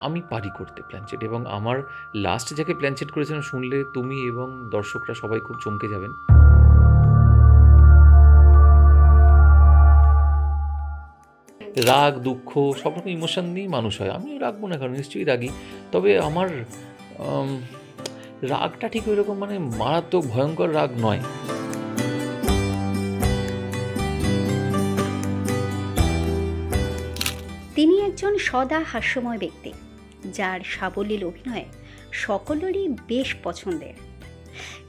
আমি পারি করতে প্ল্যানচেট এবং আমার লাস্ট যাকে প্ল্যানচেট করেছিলাম শুনলে তুমি এবং দর্শকরা সবাই খুব চমকে যাবেন। রাগ, দুঃখ, সব রকম ইমোশন নিয়েই মানুষ হয়। আমি রাখব না কারণ নিশ্চয়ই রাগি। তবে আমার রাগটা ঠিক ওই রকম মানে মারাত্মক ভয়ঙ্কর রাগ নয়। তিনি একজন সদা হাস্যময় ব্যক্তি। যার সাবলীল অভিনয় সকলেরই বেশ পছন্দের।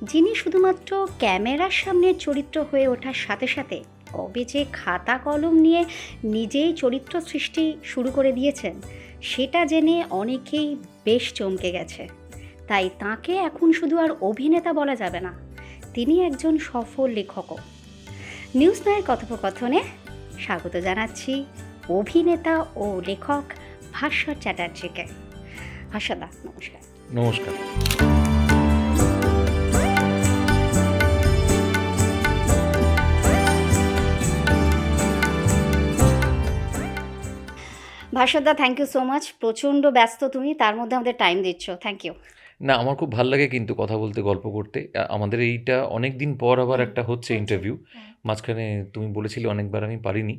যিনি শুধুমাত্র ক্যামেরার সামনে চরিত্র হয়ে ওঠার সাথে সাথে কবে যে খাতা কলম নিয়ে নিজেই চরিত্র সৃষ্টি শুরু করে দিয়েছেন, সেটা জেনে অনেকেই বেশ চমকে গেছে। তাই তাকে এখন শুধু আর অভিনেতা বলা যাবে না, তিনি একজন সফল লেখকও নিউজ নয়ের কথোপকথনে স্বাগত জানাচ্ছি অভিনেতা ও লেখক ভাস্বর চ্যাটার্জিকে। ভাস্বদা নমস্কার। নমস্কার। ভাস্বদা থ্যাংক ইউ সো মাচ প্রচণ্ড ব্যস্ত তুমি তার মধ্যে আমাদের টাইম দিচ্ছ। থ্যাংক ইউ না আমার খুব ভালো লাগে কিন্তু কথা বলতে গল্প করতে। আমাদের এইটা অনেক দিন পর আবার একটা হচ্ছে ইন্টারভিউ মাঝখানে তুমি বলেছিলে অনেকবার আমি পারিনি।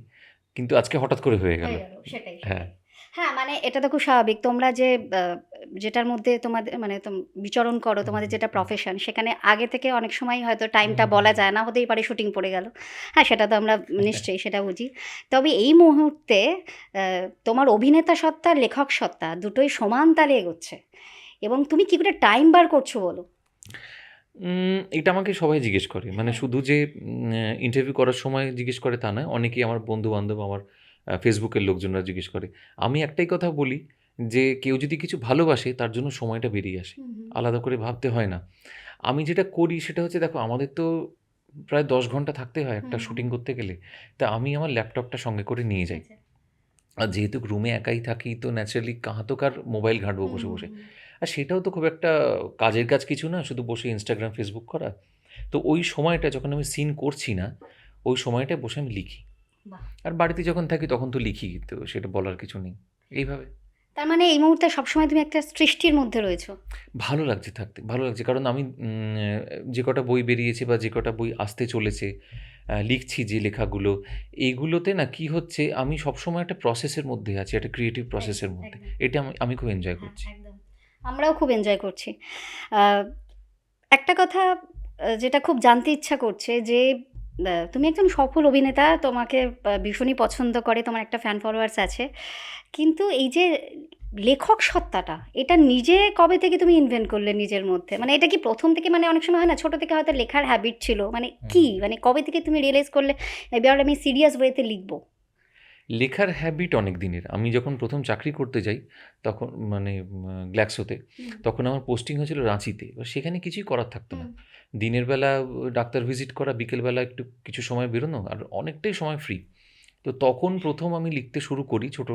কিন্তু আজকে হঠাৎ করে হয়ে গেল। সেটাই। হ্যাঁ। হ্যাঁ মানে এটা তো খুব স্বাভাবিক। তোমরা যে যেটার মধ্যে তোমাদের মানে বিচরণ করো তোমাদের যেটা প্রফেশন সেখানে আগে থেকে অনেক সময় হয়তো টাইমটা বলা যায় না হতেই পারে শুটিং পড়ে গেল। হ্যাঁ সেটা তো আমরা নিশ্চয়ই সেটা বুঝি। তবে এই মুহূর্তে তোমার অভিনেতা সত্তা লেখক সত্তা দুটোই সমান তালে এগোচ্ছে। এবং তুমি কি করে টাইম বার করছ বলো? এটা আমাকে সবাই জিজ্ঞেস করে। মানে। শুধু যে ইন্টারভিউ করার সময় জিজ্ঞেস করে তা নয় অনেকেই আমার বন্ধু বান্ধব আমার ফেসবুকের লোকজনরা জিজ্ঞেস করে। আমি একটাই কথা বলি যে কেউ যদি কিছু ভালোবাসে তার জন্য সময়টা বেরিয়ে আসে। আলাদা করে ভাবতে হয় না। আমি যেটা করি সেটা হচ্ছে দেখো আমাদের তো প্রায় দশ ঘণ্টা থাকতে হয় একটা। শুটিং করতে গেলে। তা আমি আমার ল্যাপটপটা সঙ্গে করে নিয়ে যাই। আর যেহেতু রুমে একাই থাকি তো ন্যাচারালি কাহাতকার মোবাইল ঘাঁটবো বসে বসে। আর সেটাও তো খুব একটা কাজের কাজ কিছু না শুধু বসে ইনস্টাগ্রাম ফেসবুক করা। তো ওই সময়টা যখন আমি সিন করছি না ওই সময়টায় বসে আমি লিখি। আর বাড়িতে যখন থাকি তখন তো লিখি তো সেটা বলার কিছু নেই। এইভাবে। তার মানে এই মুহূর্তে সবসময় তুমি একটা সৃষ্টির মধ্যে রয়েছো। ভালো লাগছে থাকতে ভালো লাগছে। কারণ আমি যে কটা বই বেরিয়েছে বা যে কটা বই আসতে চলেছে লিখছি যে লেখাগুলো এইগুলোতে না কি হচ্ছে আমি সবসময় একটা প্রসেসের মধ্যে আছি একটা ক্রিয়েটিভ প্রসেসের মধ্যে। এটা আমি আমি খুব এনজয় হ্যাঁ, করছি। আমরাও খুব এনজয় করছি। একটা কথা যেটা খুব জানতে ইচ্ছা করছে যে তুমি একজন সফল অভিনেতা তোমাকে ভীষণই পছন্দ করে তোমার একটা ফ্যান ফলোয়ার্স আছে। কিন্তু এই যে লেখক সত্তাটা এটা নিজে কবে থেকে তুমি ইনভেন্ট করলে নিজের মধ্যে? মানে এটা কি প্রথম থেকে মানে অনেক সময় হয় না ছোট থেকে হয়তো লেখার হ্যাবিট ছিল মানে কি? মানে কবে থেকে তুমি রিয়েলাইজ করলে এবার আমি সিরিয়াস ওয়েতে লিখব? লেখার হ্যাবিট অনেক দিনের। আমি যখন প্রথম চাকরি করতে যাই তখন মানে গ্ল্যাক্সোতে তখন আমার পোস্টিং হয়েছিল রাঁচিতে। এবার সেখানে কিছুই করার থাকতো না। দিনের বেলা ডাক্তার ভিজিট করা বিকেলবেলা একটু কিছু সময় বেরোনো আর অনেকটাই সময় ফ্রি তো তখন প্রথম আমি লিখতে শুরু করি ছোট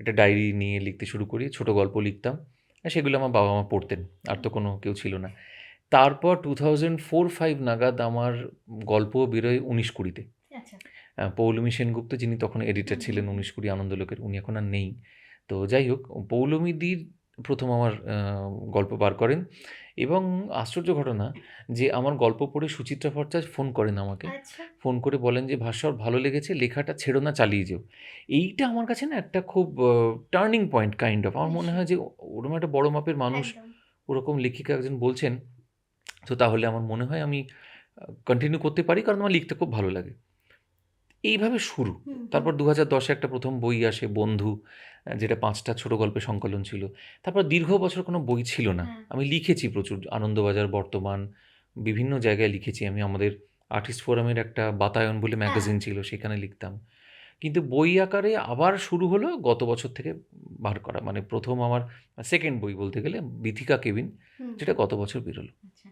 একটা ডায়েরি নিয়ে লিখতে শুরু করি ছোট গল্প লিখতাম আর সেগুলো আমার বাবা মা পড়তেন আর তো কোনো কেউ ছিল না। তারপর টু থাউজেন্ড ফোর ফাইভ নাগাদ আমার গল্প বেরোয় উনিশ কুড়িতে। আচ্ছা। পৌলমী সেনগুপ্ত যিনি তখন এডিটর ছিলেন উনিশ কুড়ি আনন্দলোকের উনি এখন আর নেই। তো যাই হোক পৌলমীদির প্রথম আমার গল্প বার করেন এবং আশ্চর্য ঘটনা যে আমার গল্প পড়ে সুচিত্রা ভট্টাচার্য ফোন করেন আমাকে। আচ্ছা। ফোন করে বলেন যে ভাস্বর ভালো লেগেছে লেখাটা ছেড়ো না চালিয়ে যেও। এইটা আমার কাছে না একটা খুব টার্নিং পয়েন্ট কাইন্ড অফ আমার মনে হয় যে ওরকম একটা বড় মাপের মানুষ ওরকম লেখিকা একজন বলছেন তো তাহলে আমার মনে হয় আমি কন্টিনিউ করতে পারি কারণ আমার লিখতে খুব ভালো লাগে। এইভাবে শুরু। তারপর দু হাজার দশে একটা প্রথম বই আসে বন্ধু যেটা পাঁচটা ছোট গল্পের সংকলন ছিল। তারপর দীর্ঘ বছর কোনো বই ছিল না। হ্যাঁ। আমি লিখেছি প্রচুর। আনন্দবাজার বর্তমান বিভিন্ন জায়গায় লিখেছি। আমি আমাদের আর্টিস্ট ফোরামের একটা বাতায়ন বলে ম্যাগাজিন ছিল সেখানে লিখতাম। কিন্তু বই আকারে আবার শুরু হলো গত বছর থেকে বার করা। মানে প্রথম আমার সেকেন্ড বই বলতে গেলে বিথিকা কেবিন যেটা গত বছর বেরোলো। আচ্ছা।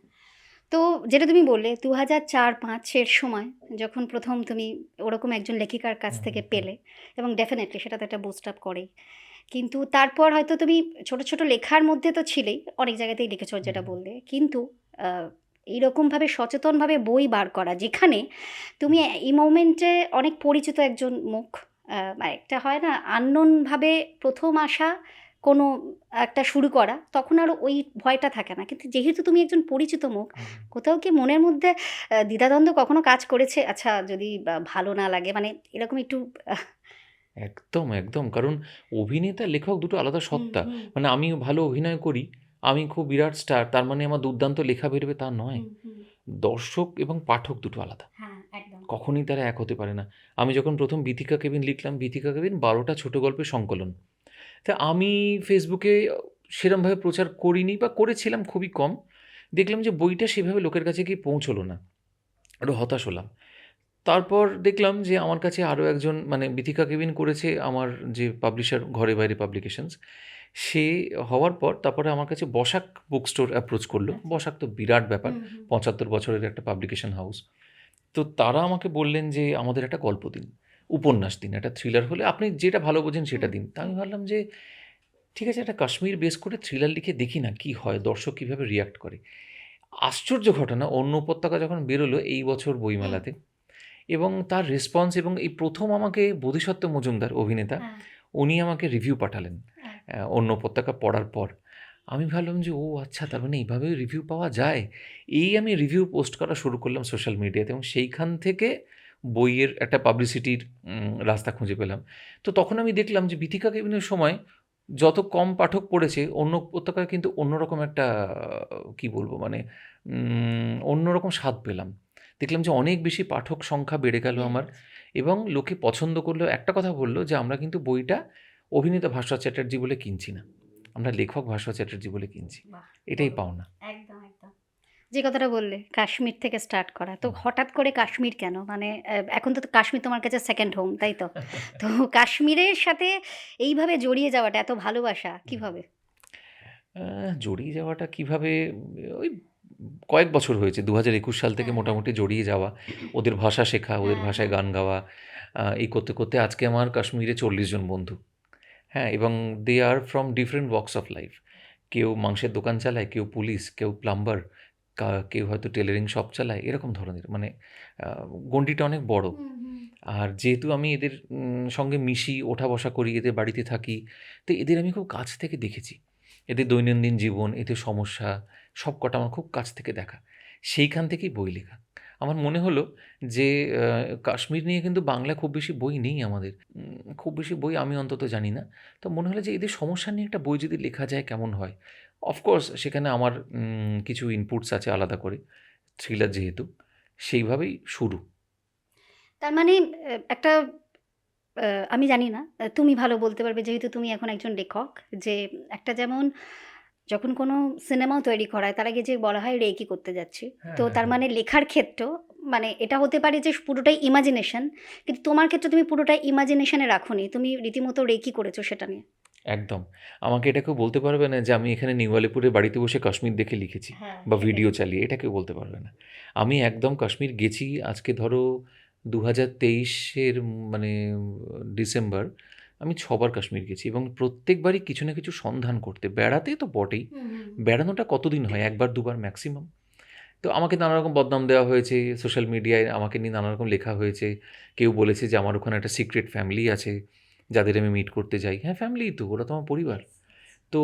তো যেটা তুমি বললে দু হাজার চার পাঁচের সময় যখন প্রথম তুমি ওরকম একজন লেখিকার কাছ থেকে পেলে এবং ডেফিনেটলি সেটা তো একটা বুস্ট আপ করেই কিন্তু তারপর হয়তো তুমি ছোট ছোট লেখার মধ্যে তো ছিলেই অনেক জায়গাতেই লিখেছো যেটা বললে। কিন্তু এইরকমভাবে সচেতনভাবে বই বার করা যেখানে তুমি এই মোমেন্টে অনেক পরিচিত একজন মুখ একটা হয় না আননোনভাবে প্রথম আসা কোনো একটা শুরু করা তখন আর ওই ভয়টা থাকে না। কিন্তু যেহেতু তুমি একজন পরিচিত মুখ কোথাও কি মনের মধ্যে দ্বিধাদ্বন্দ্ব কখনো কাজ করেছে? আচ্ছা যদি ভালো না লাগে মানে এরকম একটু একদম একদম। কারণ অভিনেতা লেখক দুটো আলাদা সত্তা। মানে আমি ভালো অভিনয় করি আমি খুব বিরাট স্টার তার মানে আমার দুর্দান্ত লেখা বেরোবে তা নয়। দর্শক এবং পাঠক দুটো আলাদা। হ্যাঁ কখনই তারা এক হতে পারে না। আমি যখন প্রথম বিথিকা কেবিন লিখলাম বিথিকা কেবিন বারোটা ছোট গল্পের সংকলন। তা আমি ফেসবুকে সেরমভাবে প্রচার করিনি বা করেছিলাম খুবই কম। দেখলাম যে বইটা সেভাবে লোকের কাছে গিয়ে পৌঁছলো না। একটু হতাশ হলাম। তারপর দেখলাম যে আমার কাছে আরও একজন মানে বিথিকা কেবিন করেছে আমার যে পাবলিশার ঘরে বাইরে পাবলিকেশনস সে হওয়ার পর তারপরে আমার কাছে বসাক বুক স্টোর অ্যাপ্রোচ করল। বসাক তো বিরাট ব্যাপার। পঁচাত্তর বছরের একটা পাবলিকেশন হাউস তো তারা আমাকে বললেন যে আমাদের একটা গল্প দিন। উপন্যাস দিন একটা থ্রিলার হলে আপনি যেটা ভালো বোঝেন সেটা দিন। তা আমি ভাবলাম যে ঠিক আছে একটা কাশ্মীর বেস করে থ্রিলার লিখে দেখি না কি হয় দর্শক কীভাবে রিয়াক্ট করে। আশ্চর্য ঘটনা অন্য উপত্যকা যখন বেরোলো এই বছর বইমেলাতে এবং তার রেসপন্স এবং এই প্রথম আমাকে বোধিসত্ত্ব মজুমদার অভিনেতা হ্যাঁ, উনি আমাকে রিভিউ পাঠালেন হ্যাঁ। অন্য উপত্যকা পড়ার পর। আমি ভাবলাম যে ও আচ্ছা তার মানে এইভাবে রিভিউ পাওয়া যায়। এই আমি রিভিউ পোস্ট করা শুরু করলাম সোশ্যাল মিডিয়াতে এবং সেইখান থেকে বইয়ের একটা পাবলিসিটির রাস্তা খুঁজে পেলাম। তো তখন আমি দেখলাম যে বিথিকা কেবিনের সময় যত কম পাঠক পড়েছে অন্য উপত্যকায় কিন্তু অন্যরকম একটা কি বলব মানে অন্যরকম স্বাদ পেলাম। দেখলাম যে অনেক বেশি পাঠক সংখ্যা বেড়ে গেল আমার এবং লোকে পছন্দ করল। একটা কথা বলল যে আমরা কিন্তু বইটা অভিনেতা ভাস্বর চ্যাটার্জি বলে কিনছি না। আমরা লেখক ভাস্বর চ্যাটার্জি বলে কিনছি। এটাই একদম একদম। যে কথাটা বললে কাশ্মীর থেকে স্টার্ট করা। তো হঠাৎ করে কাশ্মীর কেন? মানে এখন তো কাশ্মীর তোমার কাছে সেকেন্ড হোম তাই তো? তো কাশ্মীরের সাথে এইভাবে জড়িয়ে যাওয়াটা এত ভালোবাসা কীভাবে? জড়িয়ে যাওয়াটা কীভাবে ওই কয়েক বছর হয়েছে দু হাজার একুশ সাল থেকে হ্যাঁ। মোটামুটি জড়িয়ে যাওয়া। ওদের ভাষা শেখা ওদের হ্যাঁ, ভাষায় গান গাওয়া এই করতে করতে আজকে আমার কাশ্মীরে চল্লিশ জন বন্ধু। হ্যাঁ এবং they are from different works of life কেউ মাংসের দোকান চালায় কেউ পুলিশ কেউ প্লাম্বার কেউ হয়তো টেলারিং শপ চালায় এরকম ধরনের। মানে গণ্ডিটা অনেক বড়। আর যেহেতু আমি এদের সঙ্গে মিশি ওঠা বসা করি এদের বাড়িতে থাকি তো এদের আমি খুব কাছ থেকে দেখেছি। এদের দৈনন্দিন জীবন এদের সমস্যা সব কটা আমার খুব কাছ থেকে দেখা। সেইখান থেকেই বই লেখা। আমার মনে হলো যে কাশ্মীর নিয়ে কিন্তু বাংলা খুব বেশি বই নেই আমাদের। খুব বেশি বই আমি অন্তত জানি না। তো মনে হলো যে এদের সমস্যা নিয়ে একটা বই যদি লেখা যায় কেমন হয়? অফকোর্স সেখানে আমার কিছু ইনপুটস আছে আলাদা করে থ্রিলার যেহেতু সেইভাবেই শুরু। তার মানে একটা আমি জানি না তুমি ভালো বলতে পারবে যেহেতু তুমি এখন একজন লেখক যে একটা যেমন যখন কোনো সিনেমাও তৈরি করা হয় তার আগে যে বলা হয় রেকি করতে যাচ্ছি তো তার মানে লেখার ক্ষেত্রেও মানে এটা হতে পারে যে পুরোটাই ইমাজিনেশন কিন্তু তোমার ক্ষেত্রে তুমি পুরোটাই ইমাজিনেশনে রাখোনি তুমি রীতিমতো রেকি করেছ সেটা নিয়ে। একদম। আমাকে এটা কেউ বলতে পারবে না যে আমি এখানে নিউ আলিপুরে বাড়িতে বসে কাশ্মীর দেখে লিখেছি হ্যাঁ, বা ভিডিও চালিয়ে এটা কেউ বলতে পারবে না। আমি একদম কাশ্মীর গেছি আজকে ধরো দু হাজার তেইশের মানে ডিসেম্বর আমি ছবার কাশ্মীর গেছি এবং প্রত্যেকবারই কিছু না কিছু সন্ধান করতে বেড়াতে তো বটেই। বেড়ানোটা কতদিন হয়? একবার দুবার ম্যাক্সিমাম তো আমাকে নানা রকম বদনাম দেওয়া হয়েছে সোশ্যাল মিডিয়ায় আমাকে নিয়ে নানা রকম লেখা হয়েছে। কেউ বলেছে যে আমার ওখানে একটা সিক্রেট ফ্যামিলি আছে। যাদের আমি মিট করতে যাই। হ্যাঁ ফ্যামিলি তো ওরা তো আমার পরিবার। তো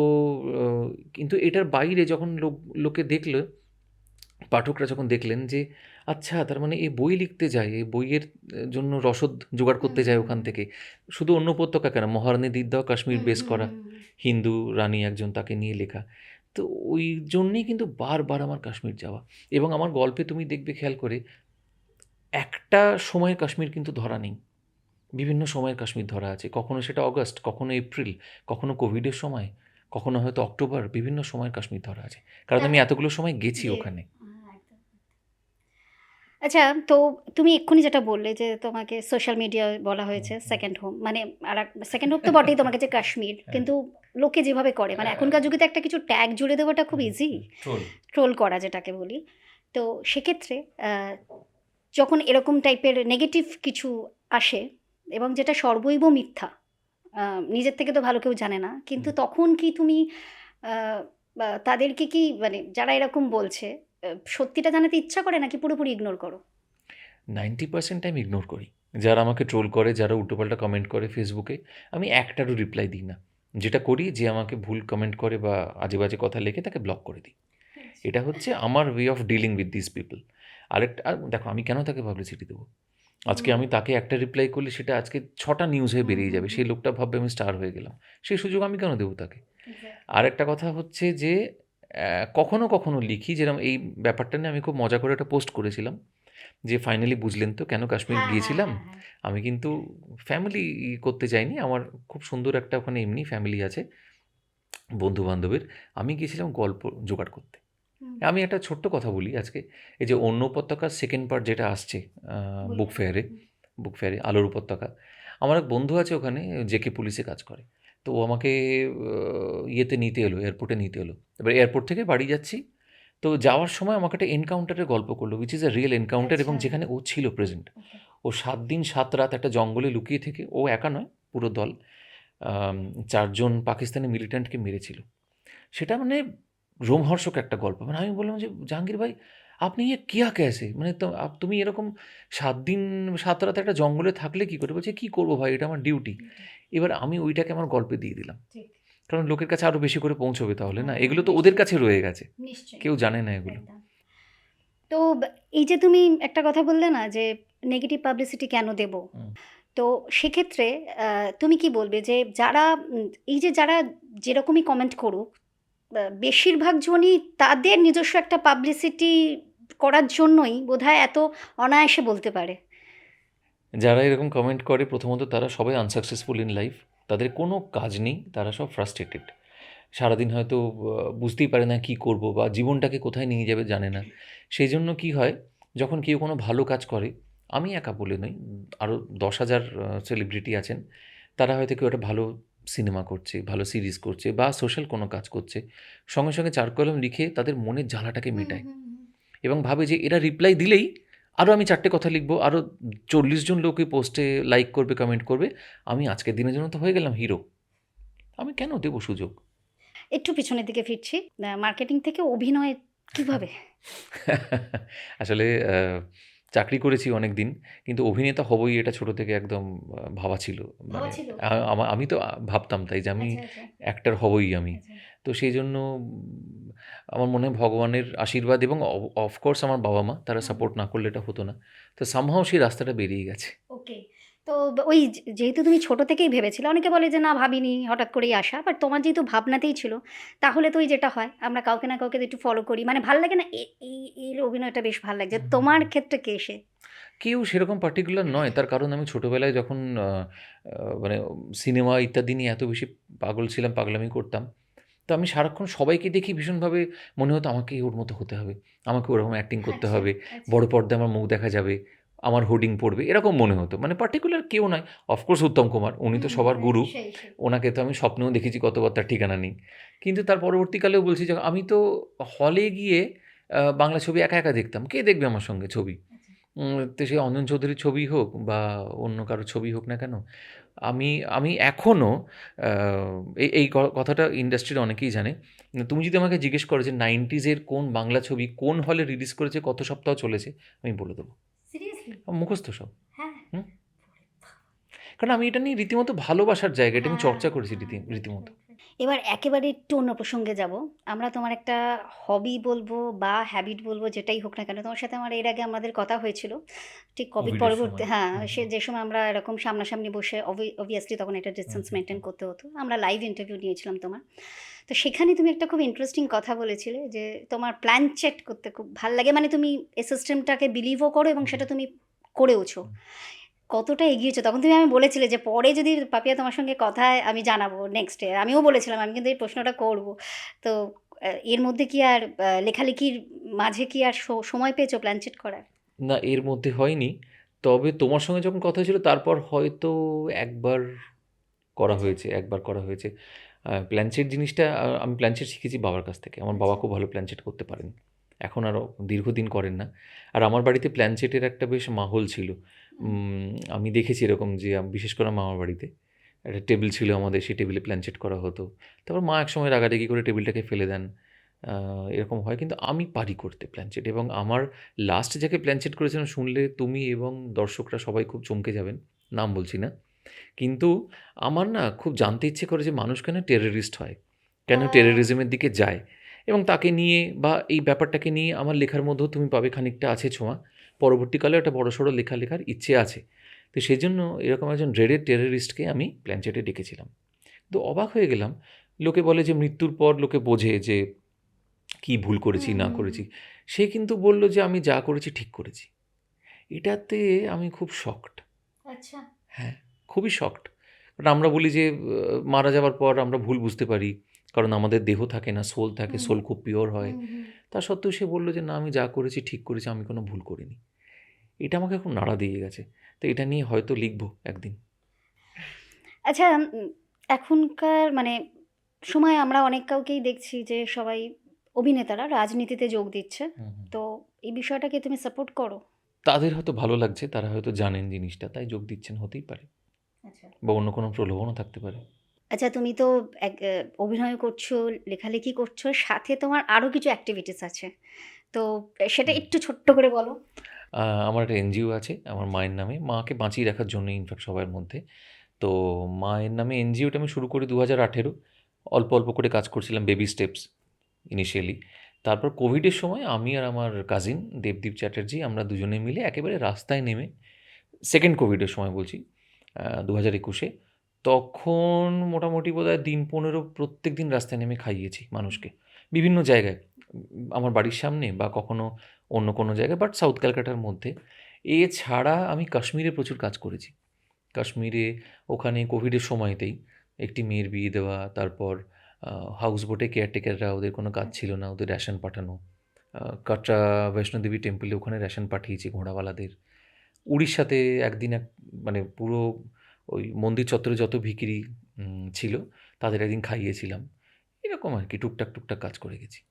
কিন্তু এটার বাইরে যখন লোক লোকে দেখল পাঠকরা যখন দেখলেন যে আচ্ছা তার মানে এই বই লিখতে যায় এই বইয়ের জন্য রসদ জোগাড় করতে যায় ওখান থেকে। শুধু অন্য উপত্যকা কেন? মহারানী দিদ্দাও কাশ্মীর বেস করা হিন্দু রানী একজন তাকে নিয়ে লেখা। তো ওই জন্যেই কিন্তু বারবার আমার কাশ্মীর যাওয়া। এবং আমার গল্পে তুমি দেখবে খেয়াল করে একটা সময়ে কাশ্মীর কিন্তু ধরা নেই। বিভিন্ন সময়ের কাশ্মীর ধরা আছে। কখনো সেটা অগস্ট কখনো এপ্রিল কখনো কোভিডের সময় কখনো হয়তো অক্টোবর বিভিন্ন সময়ের কাশ্মীর ধরা আছে। কারণ আমি এতগুলো সময় গেছি ওখানে। আচ্ছা তো তুমি এক্ষুনি যেটা বললে যে তোমাকে সোশ্যাল মিডিয়ায় বলা হয়েছে সেকেন্ড হোম। মানে আর সেকেন্ড হোম তো বটেই তোমার কাছে কাশ্মীর কিন্তু লোকে যেভাবে করে মানে হ্যাঁ। এখনকার যুগে তো একটা কিছু ট্যাগ জুড়ে দেওয়াটা খুব ইজি ট্রোল করা যেটাকে বলি। তো সেক্ষেত্রে যখন এরকম টাইপের নেগেটিভ কিছু আসে এবং যেটা সর্বৈব মিথ্যা নিজের থেকে তো ভালো কেউ জানে না কিন্তু তখন কি তুমি তাদেরকে কি মানে যারা এরকম বলছে সত্যিটা জানাতে ইচ্ছা করে নাকি পুরোপুরি ইগনোর করো? নাইনটি পার্সেন্ট টাইম ইগনোর করি। যারা আমাকে ট্রোল করে যারা উল্টোপাল্টা কমেন্ট করে ফেসবুকে আমি একটারও রিপ্লাই দিই না। যেটা করি যে আমাকে ভুল কমেন্ট করে বা আজে বাজে কথা লেখে তাকে ব্লক করে দিই। এটা হচ্ছে আমার way of dealing with this people আরেকটা দেখো আমি কেন তাকে পাবলিসিটি দেবো? আজকে আমি তাকে একটা রিপ্লাই করলে সেটা আজকে ছটা নিউজ হয়ে বেরিয়ে যাবে। সেই লোকটা ভাববে আমি স্টার হয়ে গেলাম। সেই সুযোগ আমি কেন দেবো তাকে? আর একটা কথা হচ্ছে যে কখনো কখনো লিখি যেরকম এই ব্যাপারটা নিয়ে আমি খুব মজা করে একটা পোস্ট করেছিলাম যে ফাইনালি বুঝলেন তো কেন কাশ্মীর হ্যাঁ, গিয়েছিলাম? আমি কিন্তু ফ্যামিলি করতে চাইনি আমার খুব সুন্দর একটা ওখানে এমনি ফ্যামিলি আছে বন্ধু বান্ধবের আমি গিয়েছিলাম গল্প জোগাড় করতে। আমি একটা ছোট্ট কথা বলি আজকে। এই যে অন্য উপত্যকার সেকেন্ড পার্ট যেটা আসছে বুক ফেয়ারে বুক ফেয়ারে আলোর উপত্যকা। আমার এক বন্ধু আছে ওখানে জেকে পুলিশে কাজ করে। তো ও আমাকে ইয়েতে নিতে এলো এয়ারপোর্টে নিতে এলো। এবার এয়ারপোর্ট থেকে বাড়ি যাচ্ছি। তো যাওয়ার সময় আমাকে একটা এনকাউন্টারের গল্প করল which is a real encounter এবং আচ্ছা। যেখানে ও ছিল প্রেজেন্ট ও সাত দিন সাত রাত একটা জঙ্গলে লুকিয়ে থেকে ও একা নয় পুরো দল চারজন পাকিস্তানি মিলিট্যান্টকে মেরেছিল। সেটা মানে রোমহর্ষক একটা গল্প। মানে আমি বললাম যে জাহাঙ্গীর ভাই আপনি ইয়ে কিয়া ক্যাসে মানে তুমি এরকম সাত দিন সাত রাতে একটা জঙ্গলে থাকলে কি করে বলছে কি করব ভাই? এটা আমার ডিউটি এবার আমি ওইটাকে আমার গল্পে দিয়ে দিলাম। কারণ লোকের কাছে আরও বেশি করে পৌঁছবে তাহলে না? এগুলো তো ওদের কাছে রয়ে গেছে। কেউ জানে না এগুলো। তো এই যে তুমি একটা কথা বললে না যে নেগেটিভ পাবলিসিটি কেন দেব? তো সেক্ষেত্রে তুমি কি বলবে যে যারা এই যে যারা যেরকমই কমেন্ট করুক বেশিরভাগ জনই তাদের নিজস্ব একটা পাবলিসিটি করার জন্যই বোধহয় এত অনায়াসে বলতে পারে। যারা এরকম কমেন্ট করে, প্রথমত তারা সবাই আনসাকসেসফুল ইন লাইফ তাদের কোনো কাজ নেই, তারা সব ফ্রাস্ট্রেটেড সারাদিন হয়তো বুঝতেই পারে না কি করব বা জীবনটাকে কোথায় নিয়ে যাবে জানে না। সেই জন্য কি হয়, যখন কেউ কোনো ভালো কাজ করে, আমি একা বলে নই আরও দশ হাজার সেলিব্রিটি আছেন, তারা হয়তো কেউ একটা ভালো সিনেমা করছে ভালো সিরিজ করছে বা সোশ্যাল কোনো কাজ করছে সঙ্গে সঙ্গে চার কলম লিখে তাদের মনের জ্বালাটাকে মেটায়। এবং ভাবে যে এরা রিপ্লাই দিলেই আরও আমি চারটে কথা লিখব আরও চল্লিশ জন লোক এই পোস্টে লাইক করবে কমেন্ট করবে আমি আজকের দিনের জন্য তো হয়ে গেলাম হিরো আমি কেন দেবো সুযোগ? একটু পিছনের দিকে ফিরছি। মার্কেটিং থেকে অভিনয় কীভাবে? আসলে চাকরি করেছি অনেক দিন কিন্তু অভিনেতা হবই এটা ছোট থেকে একদম ভাবা ছিল। মানে আমা- তো ভাবতাম তাই যে আমি আচ্ছা, আচ্ছা, অ্যাক্টার হবই আমি। আচ্ছা। তো সেই জন্য আমার মনে হয় ভগবানের আশীর্বাদ এবং অফকোর্স আমার বাবা মা তারা সাপোর্ট না করলে এটা হতো না। তো সামহাও সেই রাস্তাটা বেরিয়ে গেছে। ওকে তো ওই যেহেতু তুমি ছোট থেকেই ভেবেছিলে অনেকে বলে যে না ভাবিনি হঠাৎ করেই আসা। বাট তোমার যেহেতু ভাবনাতেই ছিল তাহলে তো ওই যেটা হয় আমরা কাউকে না কাউকে একটু ফলো করি। মানে ভালো লাগে না এই এই অভিনয়টা বেশ ভালো লাগছে। তোমার ক্ষেত্রে কে এসে কেউ সেরকম পার্টিকুলার নয়। তার কারণ আমি ছোটোবেলায় যখন মানে সিনেমা ইত্যাদি নিয়ে এত বেশি পাগল ছিলাম পাগলামি করতাম তো আমি সারাক্ষণ সবাইকে দেখি ভীষণভাবে মনে হতো আমাকে ওর মতো হতে হবে। আমাকে ওরকম অ্যাক্টিং করতে আচ্ছা, হবে। আচ্ছা। বড় পর্দায় আমার মুখ দেখা যাবে। আমার হোর্ডিং পড়বে এরকম মনে হতো। মানে পার্টিকুলার কেউ নয়। অফকোর্স উত্তম কুমার উনি তো সবার গুরু। সেই, সেই। ওনাকে তো আমি স্বপ্নেও দেখেছি কতবার তার ঠিকানা নেই। কিন্তু তার পরবর্তীকালেও বলছি যে আমি তো হলে গিয়ে বাংলা ছবি একা একা দেখতাম। কে দেখবে আমার সঙ্গে ছবি? তো সে অঞ্জন চৌধুরীর ছবি হোক বা অন্য কারও ছবি হোক না কেন আমি আমি এখনও এই এই কথাটা ইন্ডাস্ট্রির অনেকেই জানে। তুমি যদি আমাকে জিজ্ঞেস করো যে নাইনটিজের কোন বাংলা ছবি কোন হলে রিলিজ করেছে কত সপ্তাহ চলেছে আমি বলে দেবো। মুখস্থ সব। হ্যাঁ। কারণ আমি এটা নিয়ে রীতিমতো ভালোবাসার জায়গা এটা আমি হ্যাঁ, চর্চা করেছি রীতিমতো। এবার একেবারে একটু অন্য প্রসঙ্গে যাব। আমরা তোমার একটা হবি বলব বা হ্যাবিট বলব যেটাই হোক না কেন তোমার সাথে আমার এর আগে আমাদের কথা হয়েছিল। ঠিক কোভিড পরবর্তী হ্যাঁ সে যে সময় আমরা এরকম সামনাসামনি বসে অবভিয়াসলি তখন একটা ডিস্টেন্স মেনটেন করতে হতো। আমরা লাইভ ইন্টারভিউ নিয়েছিলাম তোমার। তো সেখানে তুমি একটা খুব ইন্টারেস্টিং কথা বলেছিলে যে তোমার প্ল্যান চেট করতে খুব ভালো লাগে। মানে তুমি এই সিস্টেমটাকে বিলিভও করো এবং সেটা তুমি করেওছো কতটা এগিয়েছো? তখন তুমি আমি বলেছিলে যে পরে যদি পাপিয়া তোমার সঙ্গে কথায় আমি জানাব নেক্সটে আমিও বলেছিলাম আমি কিন্তু এই প্রশ্নটা করব। তো এর মধ্যে কি আর লেখালেখির মাঝে কি আর সময় পেয়েছ প্ল্যান চেট করার? না এর মধ্যে হয়নি। তবে তোমার সঙ্গে যখন কথা ছিল তারপর হয়তো একবার করা হয়েছে একবার করা হয়েছে। প্ল্যানচেট জিনিসটা আমি প্ল্যানচেট শিখেছি বাবার কাছ থেকে। আমার বাবা খুব ভালো প্ল্যানচেট করতে পারেন। এখন আরও দীর্ঘদিন করেন না। আর আমার বাড়িতে প্ল্যানচেটের একটা বেশ মাহল ছিল। আমি দেখেছি এরকম যে বিশেষ করে মামার বাড়িতে একটা টেবিল ছিল আমাদের সেই টেবিলে প্ল্যানচেট করা হতো। তারপর মা একসময় রাগারাগি করে টেবিলটাকে ফেলে দেন। এরকম হয়। কিন্তু আমি পারি করতে প্ল্যানচেট এবং আমার লাস্ট যাকে প্ল্যানচেট করেছিলাম শুনলে তুমি এবং দর্শকরা সবাই খুব চমকে যাবেন। নাম বলছি না। কিন্তু আমার না খুব জানতে ইচ্ছে করে যে মানুষ কেন টেররিস্ট হয়? কেন। টেররিজমের দিকে যায়? এবং তাকে নিয়ে বা এই ব্যাপারটাকে নিয়ে আমার লেখার মধ্যেও তুমি পাবে খানিকটা আছে ছোঁয়া। পরবর্তীকালে একটা বড় সড়ো লেখা লেখার ইচ্ছে আছে। তো সেই জন্য এরকম একজন ড্রেডেড টেররিস্টকে আমি প্ল্যানচেটে ডেকেছিলাম। তো অবাক হয়ে গেলাম। লোকে বলে যে মৃত্যুর পর লোকে বোঝে যে কি ভুল করেছি না করেছি। সে কিন্তু বলল যে আমি যা করেছি ঠিক করেছি। এটাতে আমি খুব শকড আচ্ছা। হ্যাঁ। খুবই শকড কারণ আমরা বলি যে মারা যাওয়ার পর আমরা ভুল বুঝতে পারি। কারণ আমাদের দেহ থাকে না সোল থাকে সোল খুব পিওর হয়। তা সত্ত্বেও সে বলল যে না আমি যা করেছি ঠিক করেছি আমি কোনো ভুল করিনি। এটা আমাকে খুব নাড়া দিয়ে গেছে। তো এটা নিয়ে হয়তো লিখব একদিন। আচ্ছা এখনকার মানে সময় আমরা অনেক কাউকেই দেখছি যে সবাই অভিনেতারা রাজনীতিতে যোগ দিচ্ছে। তো এই বিষয়টাকে তুমি সাপোর্ট করো? তাদের হয়তো ভালো লাগছে তারা হয়তো জানেন জিনিসটা তাই যোগ দিচ্ছেন হতেই পারে। বা অন্য কোনো প্রলোভনও থাকতে পারে। আচ্ছা তুমি তো এক অভিনয় করছ লেখালেখি করছ সাথে তোমার আরও কিছু অ্যাক্টিভিটিস আছে। তো সেটা একটু ছোট্ট করে বলো। আমার একটা এনজিও আছে আমার মায়ের নামে। মাকে বাঁচিয়ে রাখার জন্য ইনফ্যাক্ট সবার মধ্যে। তো মায়ের নামে এনজিওটা আমি শুরু করি দু হাজার আঠেরো। অল্প অল্প করে কাজ করছিলাম বেবি স্টেপস ইনিশিয়ালি তারপর কোভিডের সময় আমি আর আমার কাজিন দেবদীপ চ্যাটার্জি আমরা দুজনে মিলে একেবারে রাস্তায় নেমে সেকেন্ড কোভিডের সময় বলছি। দু হাজার একুশে। তখন মোটামুটি বোধ হয় দিন পনেরো প্রত্যেক দিন রাস্তায় নেমে খাইয়েছি মানুষকে। বিভিন্ন জায়গায়, আমার বাড়ির সামনে বা কখনো অন্য কোনো জায়গায় বাট সাউথ ক্যালকাটার মধ্যে। এছাড়া আমি কাশ্মীরে প্রচুর কাজ করেছি। কাশ্মীরে ওখানে কোভিডের সময়তেই একটি মেয়ের বিয়ে দেওয়া, তারপর হাউস বোটে কেয়ারটেকাররা ওদের কোনো কাজ ছিল না, ওদের রেশন পাঠানো। কাটরা বৈষ্ণোদেবী টেম্পলে ওখানে রেশন পাঠিয়েছি ঘোড়াওয়ালাদের। উড়িষ্যাতে একদিন এক মানে পুরো ওই মন্দির চত্বরে যত ভিকিরি ছিল তাদের একদিন খাইয়েছিলাম। এরকম আর কি টুকটাক টুকটাক কাজ করে গেছি।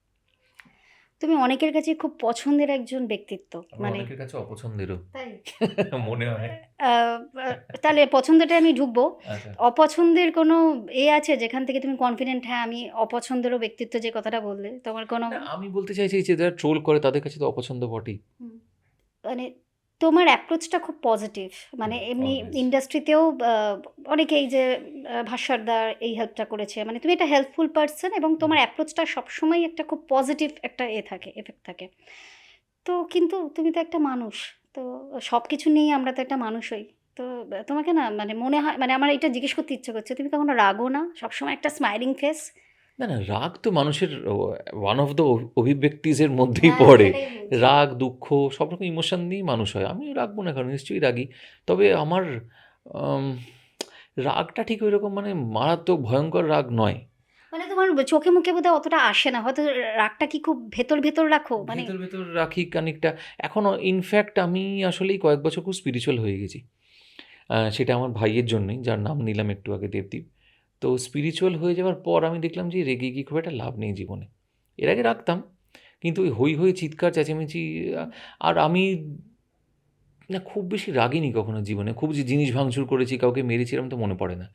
তুমি অনেকের কাছে খুব পছন্দের একজন ব্যক্তিত্ব মানে অনেকের কাছে অপছন্দেরও। তাই? মনে হয়। তাহলে পছন্দটা আমি ঢুকবো। আচ্ছা। অপছন্দের কোনো এ আছে যেখান থেকে তুমি কনফিডেন্ট হ্যাঁ আমি অপছন্দেরও ব্যক্তিত্ব যে কথাটা বললে তোমার কোনো আমি বলতে চাইছি যে যারা ট্রোল করে তাদের কাছে তো অপছন্দ বটেই। মানে তোমার অ্যাপ্রোচটা খুব পজিটিভ মানে এমনি. ইন্ডাস্ট্রিতেও অনেকেই যে আহ, ভাস্করদার এই হেল্পটা করেছে। মানে তুমি একটা হেল্পফুল পার্সন এবং তোমার অ্যাপ্রোচটা সবসময় একটা খুব পজিটিভ একটা এ থাকে এফেক্ট থাকে। তো কিন্তু তুমি তো একটা মানুষ তো সব কিছু নিয়েই আমরা তো একটা মানুষই তো তোমাকে না মানে মনে হয় মানে আমার এটা জিজ্ঞেস করতে ইচ্ছে করছে তুমি কখনো রাগো না? সবসময় একটা স্মাইলিং ফেস না না রাগ তো মানুষের ওয়ান অফ দ্য অভিব্যক্তিজের মধ্যেই পড়ে। রাগ দুঃখ সব রকম ইমোশন নিয়েই মানুষ হয়। আমি রাখব না কারণ নিশ্চয়ই রাগি। তবে আমার রাগটা ঠিক ওই রকম মানে মারাত্মক ভয়ঙ্কর রাগ নয়। মানে তোমার চোখে মুখে বোধহয় অতটা আসে না। হয়তো রাগটা কি খুব ভেতর ভেতর রাখো? মানে ভেতর ভেতর রাখি খানিকটা। এখনও ইনফ্যাক্ট আমি আসলেই কয়েক বছর খুব স্পিরিচুয়াল হয়ে গেছি। সেটা আমার ভাইয়ের জন্যই যার নাম নিলাম একটু আগে দেবদীপ। তো স্পিরিচুয়াল হয়ে যাওয়ার পর আমি দেখলাম যে রেগে গিয়ে খুব একটা লাভ নেই জীবনে। এর আগে রাখতাম কিন্তু ওই হই হই চিৎকার চেঁচামেচি আর আমি না খুব বেশি রাগিনি কখনো জীবনে। খুব যে জিনিস ভাঙচুর করেছি কাউকে মেরেছি মেরেছিলাম তো মনে পড়ে না।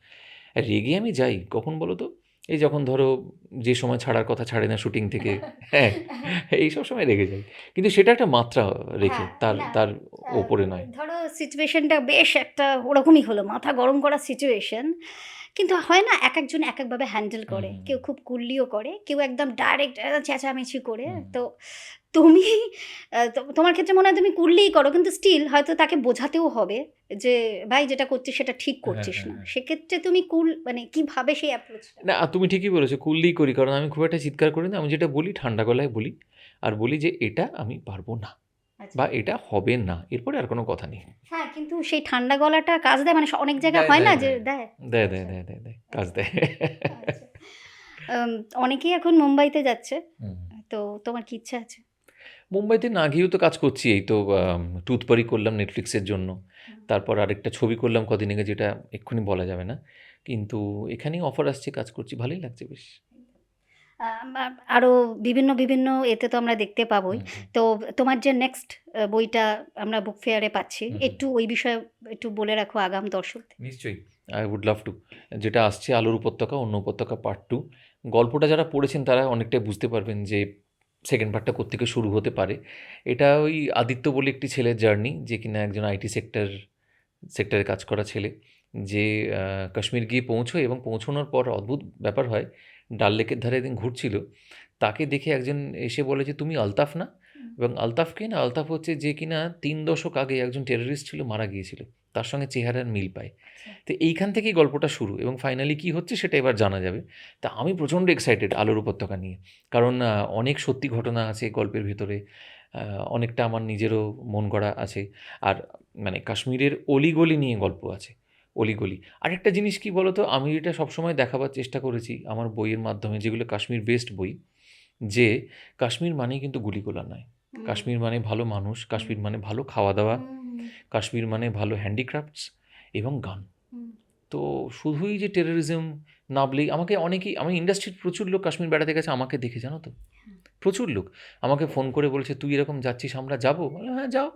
আর রেগে আমি যাই কখন বলো তো? এই যখন ধরো যে সময় ছাড়ার কথা ছাড়ে না শুটিং থেকে হ্যাঁ এই সব সময় রেগে যাই। কিন্তু সেটা একটা মাত্রা রেখে হ্যাঁ, তার তার ওপরে নয়। ধরো সিচুয়েশনটা বেশ একটা ওরকমই হলো মাথা গরম করা সিচুয়েশন কিন্তু হয় না এক একজন এক একভাবে হ্যান্ডেল করে। কেউ খুব কুল্লিও করে কেউ একদম ডাইরেক্ট চেঁচামেচি করে। তো তুমি তোমার ক্ষেত্রে মনে হয় তুমি কুল্লিই করো কিন্তু স্টিল হয়তো তাকে বোঝাতেও হবে যে ভাই যেটা করছিস সেটা ঠিক করছিস হ্যাঁ, না। হ্যাঁ। সেক্ষেত্রে তুমি কুল মানে কীভাবে সেই অ্যাপ্রোচটা না তুমি ঠিকই বলেছ কুললেই করি। কারণ আমি খুব একটা চিৎকার করি না আমি যেটা বলি ঠান্ডা গলায় বলি। আর বলি যে এটা আমি পারব না। বা এটা হবে না এরপরে আর কোনো কথা নেই। হ্যাঁ কিন্তু সেই ঠান্ডা গলাটা কাজ দেয় মানে অনেক জায়গায় হয় না যে দেয়। দেয়? দেয় দেয় দেয় দেয় দেয় কাজ দেয়। আচ্ছা। অনেকেই এখন মুম্বাইতে যাচ্ছে। তো তোমার কি ইচ্ছা আছে? মুম্বাইতে না গিয়েও তো কাজ করছি এই তো টুথপারি করলাম নেটফ্লিক্সের জন্য। তারপর আরেকটা ছবি করলাম কদিন আগে যেটা এক্ষুনি বলা যাবে না। কিন্তু এখানেই অফার আসছে কাজ করছি ভালোই লাগছে বেশ। আম, আ- আরও বিভিন্ন বিভিন্ন এতে তো আমরা দেখতে পাবোই। তো তোমার যে নেক্সট বইটা আমরা বুক ফেয়ারে পাচ্ছি একটু ওই বিষয়ে একটু বলে রাখো আগাম দর্শক। নিশ্চয়ই আই উড লাভ টু যেটা আসছে আলোর উপত্যকা অন্য উপত্যকা পার্ট টু গল্পটা যারা পড়েছেন তারা অনেকটাই বুঝতে পারবেন যে সেকেন্ড পার্টটা কোত্থেকে শুরু হতে পারে। এটা ওই আদিত্য বলে একটি ছেলের জার্নি যে কিনা একজন আইটি সেক্টর সেক্টরে কাজ করা ছেলে। যে কাশ্মীর গিয়ে পৌঁছোয় এবং পৌঁছানোর পর অদ্ভুত ব্যাপার হয় ডাল লেকের ধারে একদিন ঘুরছিল তাকে দেখে একজন এসে বলে যে তুমি আলতাফ না? এবং আলতাফকে না? আলতাফ হচ্ছে যে কিনা তিন দশক আগে একজন টেররিস্ট ছিল মারা গিয়েছিল। তার সঙ্গে চেহারার মিল পায়। তো এইখান থেকেই গল্পটা শুরু এবং ফাইনালি কি হচ্ছে সেটা এবার জানা যাবে। তা আমি প্রচণ্ড এক্সাইটেড আলোর উপত্যকা নিয়ে। কারণ অনেক সত্যি ঘটনা আছে গল্পের ভিতরে। অনেকটা আমার নিজেরও মন গড়া আছে। আর মানে কাশ্মীরের অলিগলি নিয়ে গল্প আছে। অলিগলি। আরেকটা জিনিস কি বলতো? আমি এটা সবসময় দেখাবার চেষ্টা করেছি আমার বইয়ের মাধ্যমে যেগুলো কাশ্মীর বেস্ট বই যে কাশ্মীর মানে কিন্তু গুলিগোলা নয়। কাশ্মীর মানে ভালো মানুষ কাশ্মীর মানে ভালো খাওয়া দাওয়া কাশ্মীর মানে ভালো হ্যান্ডিক্রাফটস এবং গান। তো শুধুই যে টেরোরিজম না বলেই আমাকে অনেকেই আমি ইন্ডাস্ট্রির প্রচুর লোক কাশ্মীর বেড়াতে গেছে আমাকে দেখে জানো তো? প্রচুর লোক। আমাকে ফোন করে বলছে তুই এরকম যাচ্ছিস আমরা যাব? হ্যাঁ যাও।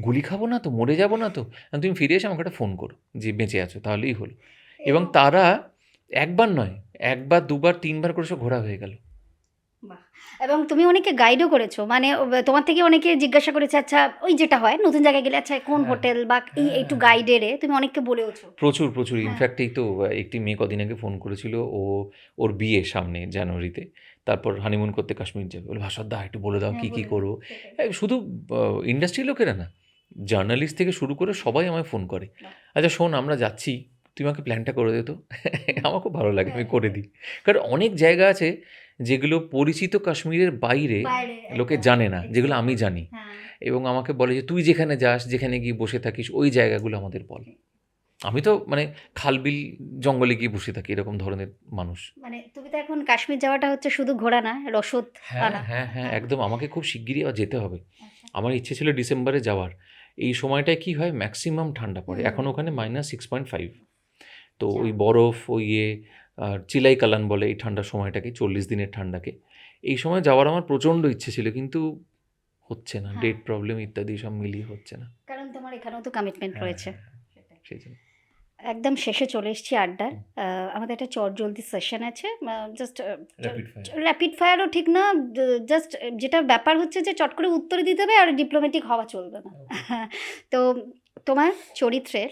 গুলি খাব না তো মরে যাব না তো। তুমি ফিরে এসে আমাকে একটা ফোন করো যে বেঁচে আছো তাহলেই হলো। এবং তারা একবার নয় একবার দুবার তিনবার করে সব ঘোরা হয়ে গেল। এবং তুমি অনেকে গাইডও করেছ মানে তোমার থেকে অনেকে জিজ্ঞাসা করেছে আচ্ছা ওই যেটা হয় নতুন জায়গায় গেলে আচ্ছা কোন হ্যাঁ। হোটেল বা এই হ্যাঁ, একটু হ্যাঁ। গাইডেরে তুমি অনেককে বলেওছো। প্রচুর প্রচুর। হ্যাঁ। ইনফ্যাক্ট এই তো একটি মেয়ে কদিন আগে ফোন করেছিল ও ওর বিয়ে সামনে জানুয়ারিতে। তারপর হানিমুন করতে কাশ্মীর যাবে। বলে ভাষার দা একটু বলে দাও হ্যাঁ, কী কী করব শুধু ইন্ডাস্ট্রি লোকেরা না জার্নালিস্ট থেকে শুরু করে সবাই আমায় ফোন করে। আচ্ছা শোন আমরা যাচ্ছি। তুই আমাকে প্ল্যানটা করে দে তো। আমার খুব ভালো লাগে আমি হ্যাঁ, করে দিই। কারণ অনেক জায়গা আছে যেগুলো পরিচিত কাশ্মীরের বাইরে লোকে জানে না যেগুলো আমি জানি। হ্যাঁ। এবং আমাকে বলে যে তুই যেখানে যাস যেখানে গিয়ে বসে থাকিস ওই জায়গাগুলো আমাদের বল। আমি তো মানে খালবিল জঙ্গলে গিয়ে বসে থাকি এরকম ধরনের মানুষ। মানে তুমি তো এখন কাশ্মীর যাওয়াটা হচ্ছে শুধু ঘোরা না রসদ হ্যাঁ আনা হ্যাঁ হ্যাঁ। একদম। আমাকে খুব শিগগিরই যেতে হবে। আচ্ছা। আমার ইচ্ছে ছিল ডিসেম্বরে যাওয়ার। এই সময়টায় কি হয়? ম্যাক্সিমাম ঠান্ডা পড়ে। এখন ওখানে মাইনাস সিক্স পয়েন্ট ফাইভ তো আচ্ছা। ওই বরফ ওই ইয়ে আর চিলাই কালান বলে এই ঠান্ডার সময়টাকে চল্লিশ দিনের ঠান্ডাকে। এই সময় যাওয়ার আমার প্রচণ্ড ইচ্ছে ছিল কিন্তু হচ্ছে না। হ্যাঁ। ডেট প্রবলেম ইত্যাদি সব মিলিয়ে হচ্ছে না। কারণ তোমার এখানেও তো কমিটমেন্ট হ্যাঁ, রয়েছে। হ্যাঁ, সেই জন্য। একদম শেষে চলে এসেছি আড্ডার। আমাদের একটা চট জলদি সেশন আছে জাস্ট র্যাপিড ফায়ারও ঠিক না। জাস্ট যেটা ব্যাপার হচ্ছে যে চট করে উত্তর দিতে হবে আর ডিপ্লোম্যাটিক হওয়া চলবে না। তো তোমার চরিত্রের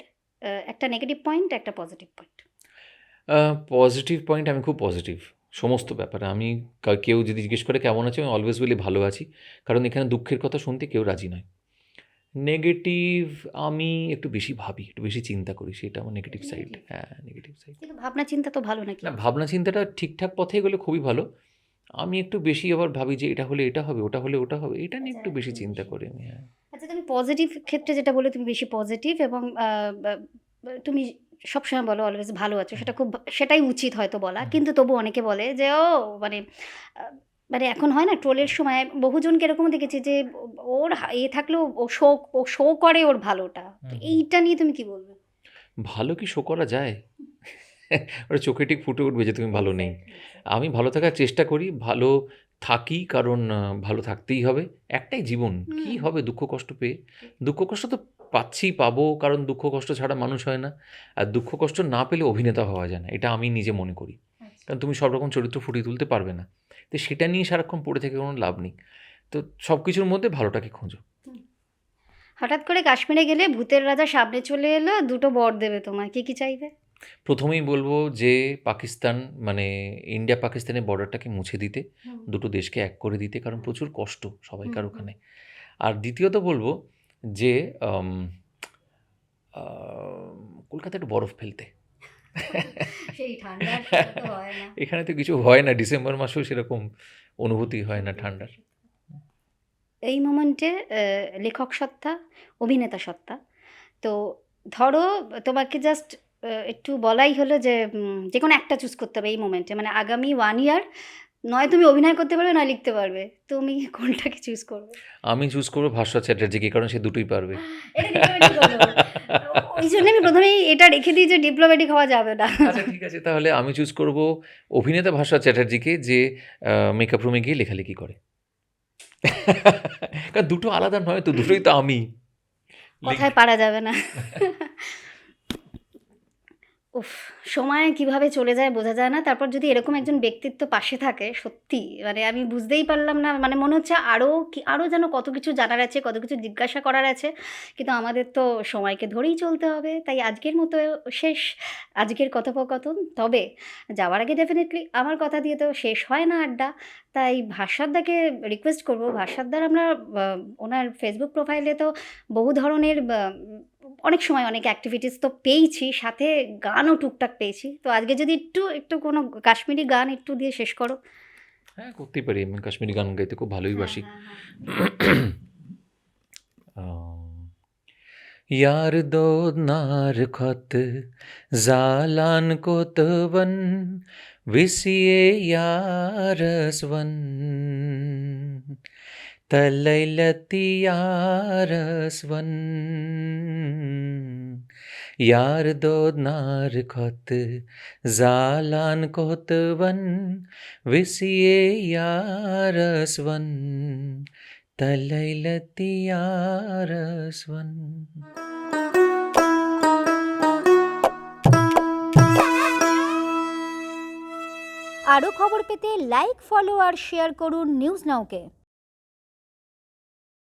একটা নেগেটিভ পয়েন্ট একটা পজিটিভ পয়েন্ট পজিটিভ পয়েন্ট আমি খুব পজিটিভ সমস্ত ব্যাপারে। আমি কেউ যদি জিজ্ঞেস করে কেমন আছে আমি অলওয়েজ বলি ভালো আছি। কারণ এখানে দুঃখের কথা শুনতে কেউ রাজি নয়। নেগেটিভ আমি একটু বেশি ভাবি একটু বেশি চিন্তা করি সেটা আমার নেগেটিভ সাইড হ্যাঁ নেগেটিভ সাইড কিন্তু ভাবনা চিন্তা তো ভালো নাকি? না ভাবনা চিন্তাটা ঠিকঠাক পথে গেলে খুবই ভালো। আমি একটু বেশি আবার ভাবি যে এটা হলে এটা হবে ওটা হলে ওটা হবে এটা নিয়ে একটু বেশি চিন্তা করি আমি হ্যাঁ। আচ্ছা তুমি পজিটিভ ক্ষেত্রে যেটা বলে তুমি বেশি পজিটিভ এবং তুমি সবসময় বলো অলওয়েজ ভালো আছো সেটা খুব সেটাই উচিত হয়তো বলা কিন্তু তবু অনেকে বলে যে ও মানে মানে এখন হয় না ট্রোলের সময় বহুজনকে এরকম দেখেছি যে ওর এ থাকলেও ও শো ও শো করে ওর ভালোটা। তো এইটা নিয়ে তুমি কি বলবে? ভালো কি শো করা যায়? ওটা চোখে ঠিক ফুটে উঠবে যে তুমি ভালো নেই। আমি ভালো থাকার চেষ্টা করি ভালো থাকি কারণ ভালো থাকতেই হবে। একটাই জীবন কি হবে দুঃখ কষ্ট পেয়ে? দুঃখ কষ্ট তো পাচ্ছি পাবো কারণ দুঃখ কষ্ট ছাড়া মানুষ হয় না। আর দুঃখ কষ্ট না পেলে অভিনেতা হওয়া যায় না এটা আমি নিজে মনে করি। কারণ তুমি সব রকম চরিত্র ফুটিয়ে তুলতে পারবে না। তো সেটা নিয়ে সারাক্ষণ পড়ে থেকে কোনো লাভ নেই। তো সব কিছুর মধ্যে ভালোটাকে খোঁজো। হঠাৎ করে কাশ্মীরে গেলে ভূতের রাজা সামনে চলে এলো দুটো বর দেবে তোমার কি কি চাইবে? প্রথমেই বলব যে পাকিস্তান মানে ইন্ডিয়া পাকিস্তানের বর্ডারটাকে মুছে দিতে দুটো দেশকে এক করে দিতে কারণ প্রচুর কষ্ট সবাইকার। ওখানে। আর দ্বিতীয়ত বলব যে কলকাতায় একটু বরফ ফেলতে। সেই ঠান্ডা হয় না। এখানে তো কিছু হয় না ডিসেম্বর মাসেও সেরকম অনুভূতি হয় না ঠান্ডার। এই মোমেন্টে লেখক সত্তা অভিনেতা সত্তা। তো ধরো তোমাকে জাস্ট একটু বলাই হলো যে যে কোনো একটা চুজ করতে হবে এই মোমেন্টে। মানে আগামী ওয়ান ইয়ার নয় তুমি অভিনয় করতে পারবে নয় লিখতে পারবে। তুমি কোনটাকে চুজ করবে? আমি চুজ করব ভাস্বর চ্যাটার্জিকে কারণ সে দুটোই পারবে। ওই জন্য আমি প্রথমেই এটা রেখে দিই যে ডিপ্লোম্যাটিক হওয়া যাবে না। আচ্ছা ঠিক আছে তাহলে আমি চুজ করব অভিনেতা ভাস্বর চ্যাটার্জিকে যে মেকআপ রুমে গিয়ে লেখালেখি করে। কারণ দুটো আলাদা নয় তো দুটোই তো আমি। কোথায় পারা যাবে না। উফ। সময় কীভাবে চলে যায় বোঝা যায় না। তারপর যদি এরকম একজন ব্যক্তিত্ব পাশে থাকে, সত্যি মানে আমি বুঝতেই পারলাম না মানে মনে হচ্ছে আরও কি আরও যেন কত কিছু জানার আছে, কত কিছু জিজ্ঞাসা করার আছে। কিন্তু আমাদের তো সময়কে ধরেই চলতে হবে। তাই আজকের মতো শেষ আজকের কথোপকথন। তবে যাওয়ার আগে ডেফিনেটলি আমার কথা দিয়ে তো শেষ হয় না আড্ডা। তাই ভাস্বরদাকে রিকোয়েস্ট করব। ভাস্বরদার আমরা ওনার ফেসবুক প্রোফাইলে তো বহু ধরনের অনেক সময় অনেক অ্যাক্টিভিটিস তো পেয়েছি। সাথে গানও টুকটাক পেয়েছি তো আজকে যদি একটু একটু কোনো কাশ্মীরি গান একটু দিয়ে শেষ করো হ্যাঁ করতেই পারি আমি কাশ্মীরি গান গাইতে খুব ভালোই বাসি আম, यार दो नार खत जालान कोतवन विसिये यारसवन तलैलति यारसवन यार दो नार खत, जालान कोत वन, विसिए यारसवन तलैलती यारसवन আরও খবর পেতে লাইক ফলো আর শেয়ার করুন নিউজ নাও